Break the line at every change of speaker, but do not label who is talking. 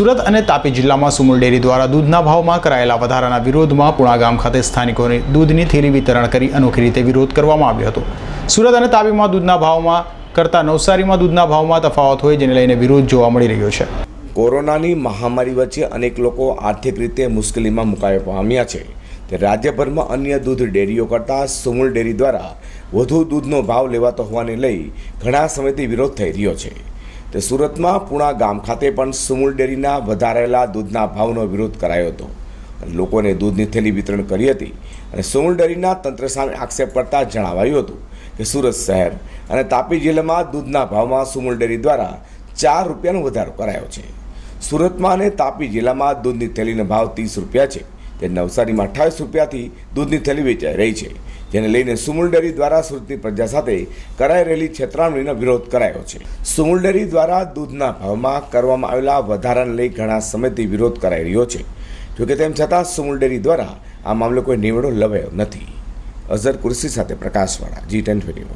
સુરત અને તાપી જિલ્લામાં સુમુલ ડેરી દ્વારા દૂધના ભાવમાં કરાયેલા વધારાના વિરોધમાં પુણા ગામ ખાતે સ્થાનિકોને દૂધની થેલી વિતરણ કરી અનોખી રીતે વિરોધ કરવામાં આવ્યો હતો. સુરત અને તાપીમાં દૂધના ભાવમાં કરતાં નવસારીમાં દૂધના ભાવમાં તફાવત હોય જેને લઈને વિરોધ જોવા મળી રહ્યો છે.
કોરોનાની મહામારી વચ્ચે અનેક લોકો આર્થિક રીતે મુશ્કેલીમાં મુકાય પામ્યા છે. રાજ્યભરમાં અન્ય દૂધ ડેરીઓ કરતાં સુમુલ ડેરી દ્વારા વધુ દૂધનો ભાવ લેવાતો હોવાને લઈ ઘણા સમયથી વિરોધ થઈ રહ્યો છે. તે સુરતમાં પુણા ગામ ખાતે પણ સુમૂલ ડેરીના વધારેલા દૂધના ભાવનો વિરોધ કરાયો હતો. લોકોને દૂધની થેલી વિતરણ કરી હતી અને સુમૂલ ડેરીના તંત્ર સામે આક્ષેપ કરતા જણાવાયું હતું કે સુરત શહેર અને તાપી જિલ્લામાં દૂધના ભાવમાં સુમુલ ડેરી દ્વારા ચાર રૂપિયાનો વધારો કરાયો છે. સુરતમાં અને તાપી જિલ્લામાં દૂધની થેલીનો ભાવ ત્રીસ રૂપિયા છે. તે નવસારીમાં અઠ્ઠાવીસ રૂપિયાથી દૂધની થેલી વેચાઈ રહી છે. જેને લઈને સુમુલ ડેરી દ્વારા સુરતી પ્રજા સાથે કરાઈ રહેલી છેતરામણીનો વિરોધ કરાયો છે. સુમુલ ડેરી દ્વારા દૂધના ભાવમાં કરવામાં આવેલા વધારાને લઈ ઘણા સમયથી વિરોધ કરાઈ રહ્યો છે. જોકે તેમ છતાં સુમુલ ડેરી દ્વારા આ મામલે કોઈ નિવેડો લવાયો નથી. અઝર કુર્સી સાથે પ્રકાશવાળા જી ટેન ન્યૂઝ.